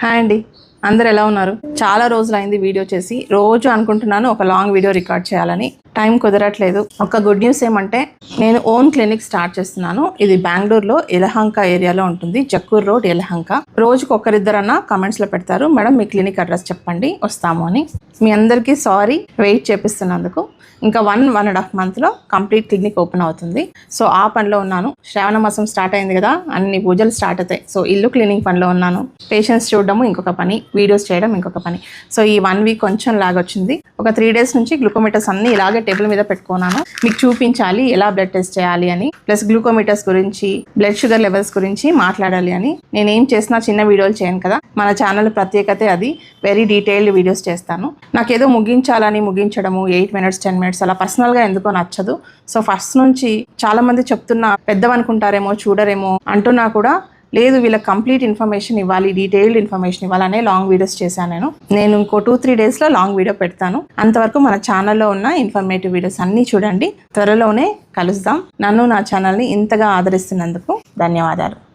Hi అండి. అందరు ఎలా ఉన్నారు? చాలా రోజులు అయింది వీడియో చేసి. రోజు అనుకుంటున్నాను ఒక లాంగ్ వీడియో రికార్డ్ చేయాలని. టైం కుదరట్లేదు. ఒక గుడ్ న్యూస్ ఏమంటే నేను ఓన్ క్లినిక్ స్టార్ట్ చేస్తున్నాను. ఇది బెంగళూరులో ఎలహంక ఏరియాలో ఉంటుంది. జక్కూర్ రోడ్ ఎలహంక. రోజుకు ఒకరిద్దరన్నా కమెంట్స్లో పెడతారు. మేడం మీ క్లినిక్ అడ్రస్ చెప్పండి. వస్తాము అని. మీ అందరికీ సారీ వెయిట్ చేపిస్తున్నందుకు. ఇంకా వన్ వన్ అండ్ హాఫ్ మంత్లో కంప్లీట్ క్లినిక్ ఓపెన్ అవుతుంది. సో ఆ పనిలో ఉన్నాను. శ్రావణ మాసం స్టార్ట్ అయింది కదా అన్ని పూజలు స్టార్ట్ అవుతాయి. సో ఇల్లు క్లీనింగ్ పనిలో ఉన్నాను. పేషెంట్స్ చూడడము ఇంకొక పని. వీడియోస్ చేయడం ఇంకొక పని. సో ఈ వన్ వీక్ కొంచెం లాగొచ్చింది. ఒక త్రీ డేస్ నుంచి గ్లూకోమీటర్స్ అన్ని ఇలాగే టేబుల్ మీద పెట్టుకున్నాను. మీకు చూపించాలి ఎలా బ్లడ్ టెస్ట్ చేయాలి అని. ప్లస్ గ్లూకోమీటర్స్ గురించి బ్లడ్ షుగర్ లెవెల్స్ గురించి మాట్లాడాలి అని. నేను ఏం చేసినా చిన్న వీడియోలు చేయను కదా. మన ఛానల్ ప్రత్యేకత అది. వెరీ డీటెయిల్డ్ వీడియోస్ చేస్తాను. నాకేదో ముగించాలని ముగించడము ఎయిట్ మినిట్స్ టెన్ మినిట్స్ అలా పర్సనల్గా ఎందుకో నచ్చదు. సో ఫస్ట్ నుంచి చాలామంది చెప్తున్నా పెద్దవనుకుంటారేమో చూడరేమో అంటున్నా కూడా లేదు వీళ్ళకి కంప్లీట్ ఇన్ఫర్మేషన్ ఇవ్వాలి డీటెయిల్డ్ ఇన్ఫర్మేషన్ ఇవ్వాలనే లాంగ్ వీడియోస్ చేశాను నేను. నేను ఇంకో టూ త్రీ డేస్లో లాంగ్ వీడియో పెడతాను. అంతవరకు మన ఛానల్లో ఉన్న ఇన్ఫర్మేటివ్ వీడియోస్ అన్నీ చూడండి. త్వరలోనే కలుద్దాం. నన్ను నా ఛానల్ని ఇంతగా ఆదరిస్తున్నందుకు ధన్యవాదాలు.